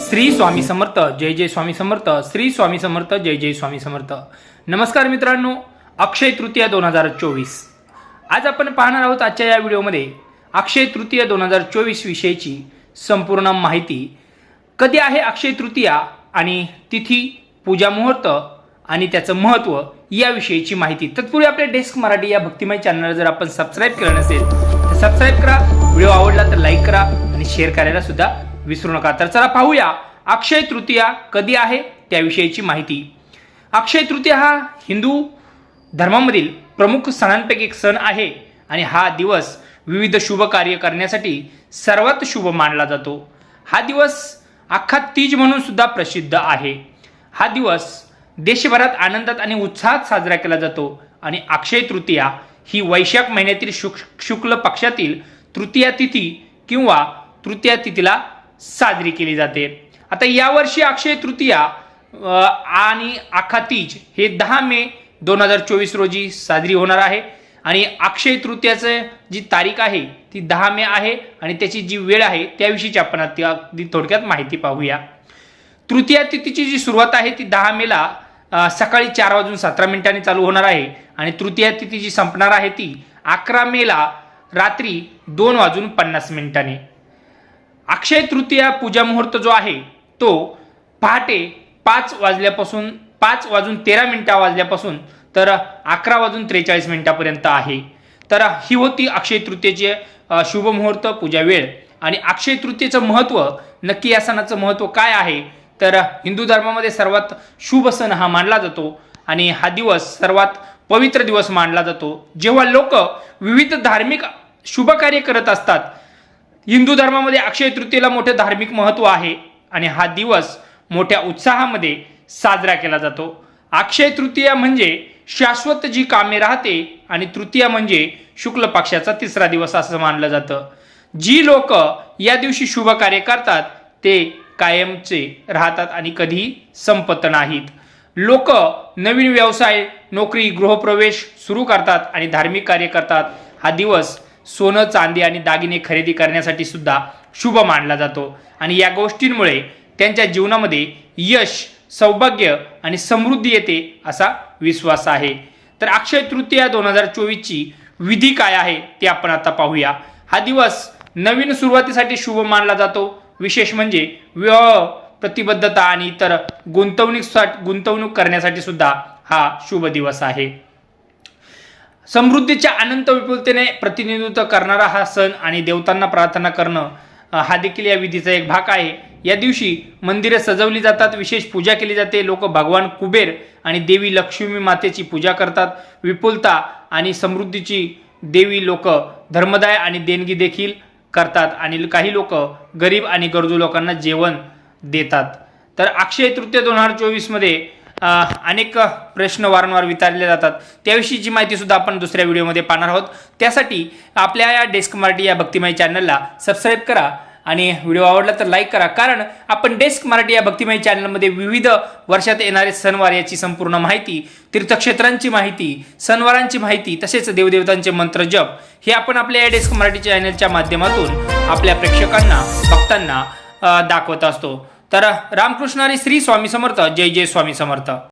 श्री स्वामी समर्थ जय जय स्वामी समर्थ श्री स्वामी समर्थ जय जय स्वामी समर्थ. नमस्कार मित्रांनो अक्षय तृतीया दोन हजार चोवीस. आज आपण पाहणार आहोत आजच्या या व्हिडिओमध्ये अक्षय तृतीया दोन हजार चोवीस विषयीची संपूर्ण माहिती. कधी आहे अक्षय तृतीया आणि तिथी पूजा मुहूर्त आणि त्याचं महत्त्व याविषयीची माहिती. तत्पूर्वी आपल्या डेस्क मराठी या भक्तिमय चॅनलला जर आपण सबस्क्राईब केलं नसेल तर सबस्क्राईब करा. व्हिडिओ आवडला तर लाईक करा आणि शेअर करायला सुद्धा विसरू नका. तर चला पाहूया अक्षय तृतीया कधी आहे त्याविषयीची माहिती. अक्षय तृतीया हा हिंदू धर्मामधील प्रमुख सणांपैकी एक सण आहे आणि हा दिवस विविध शुभ कार्य करण्यासाठी सर्वात शुभ मानला जातो. हा दिवस अख्खा तीज म्हणून सुद्धा प्रसिद्ध आहे. हा दिवस देशभरात आनंदात आणि उत्साहात साजरा केला जातो आणि अक्षय तृतीया ही वैशाख महिन्यातील शुक शुक्ल पक्षातील तृतीया तिथी किंवा तृतीया तिथीला साजरी केली जाते. आता यावर्षी अक्षय तृतीया आणि आखातीज हे दहा मे दोन हजार चोवीस रोजी साजरी होणार आहे. आणि अक्षय तृतीयाचं जी तारीख आहे ती दहा मे आहे आणि त्याची जी वेळ आहे त्याविषयीची आपण अगदी थोडक्यात माहिती पाहूया. तृतीया तिथीची जी सुरुवात आहे ती दहा मेला सकाळी चार वाजून सतरा मिनिटांनी चालू होणार आहे. आणि तृतीया तिथी जी संपणार आहे ती अकरा मेला रात्री दोन वाजून पन्नास मिनिटांनी. अक्षय तृतीया पूजा मुहूर्त जो आहे तो पहाटे पाच वाजल्यापासून पाच वाजून तेरा मिनिटा वाजल्यापासून तर अकरा वाजून त्रेचाळीस मिनिटापर्यंत आहे. तर ही होती अक्षय तृतीयेचे शुभमुहूर्त शुभ मुहूर्त पूजा वेळ. आणि अक्षय तृतीयेचं महत्त्व नक्की या सणाचं महत्त्व काय आहे? तर हिंदू धर्मामध्ये सर्वात शुभ सण हा मानला जातो. आणि हा दिवस सर्वात पवित्र दिवस मानला जातो. जेव्हा लोक विविध धार्मिक शुभ कार्य करत असतात. हिंदू धर्मामध्ये अक्षय तृतीयेला मोठे धार्मिक महत्त्व आहे आणि हा दिवस मोठ्या उत्साहामध्ये साजरा केला जातो. अक्षय तृतीया म्हणजे शाश्वत जी कामे राहते आणि तृतीया म्हणजे शुक्ल पक्षाचा तिसरा दिवस असं मानलं जातं. जी लोक या दिवशी शुभ कार्य करतात ते कायमचे राहतात आणि कधीही संपत नाहीत. लोक नवीन व्यवसाय नोकरी गृहप्रवेश सुरू करतात आणि धार्मिक कार्य करतात. हा दिवस सोनं चांदी आणि दागिने खरेदी करण्यासाठी सुद्धा शुभ मानला जातो. आणि या गोष्टींमुळे त्यांच्या जीवनामध्ये यश सौभाग्य आणि समृद्धी येते असा विश्वास आहे. तर अक्षय तृतीया दोन हजार चोवीसची विधी काय आहे ते आपण आता पाहूया. हा दिवस नवीन सुरुवातीसाठी शुभ मानला जातो. विशेष म्हणजे विवाह प्रतिबद्धता आणि इतर गुंतवणूक गुंतवणूक करण्यासाठी सुद्धा हा शुभ दिवस आहे. समृद्धीच्या अनंत विपुलतेने प्रतिनिधित्व करणारा हा सण आणि देवतांना प्रार्थना करणं हा देखील या विधीचा एक भाग आहे. या दिवशी मंदिरे सजवली जातात विशेष पूजा केली जाते. लोक भगवान कुबेर आणि देवी लक्ष्मी मातेची पूजा करतात. विपुलता आणि समृद्धीची देवी लोक धर्मदाय आणि देणगी देखील करतात आणि काही लोक गरीब आणि गरजू लोकांना जेवण देतात. तर अक्षय तृतीय दोन हजार चोवीसमध्ये अनेक प्रश्न वारंवार विचारले जातात. त्याविषयीची माहिती सुद्धा आपण दुसऱ्या व्हिडिओमध्ये पाहणार आहोत. त्यासाठी आपल्या या डेस्क मराठी या भक्तिमय चॅनलला सबस्क्राईब करा आणि व्हिडिओ आवडला तर लाईक करा. कारण आपण डेस्क मराठी या भक्तिमय चॅनलमध्ये विविध वर्षात येणारे सणवार याची संपूर्ण माहिती तीर्थक्षेत्रांची माहिती सणवारांची माहिती तसेच देवदेवतांचे मंत्र जप हे आपण आपल्या या डेस्क मराठी चॅनलच्या माध्यमातून आपल्या प्रेक्षकांना भक्तांना दाखवत असतो. तर रामकृष्ण आणि श्री स्वामी समर्थ जय जय स्वामी समर्थ.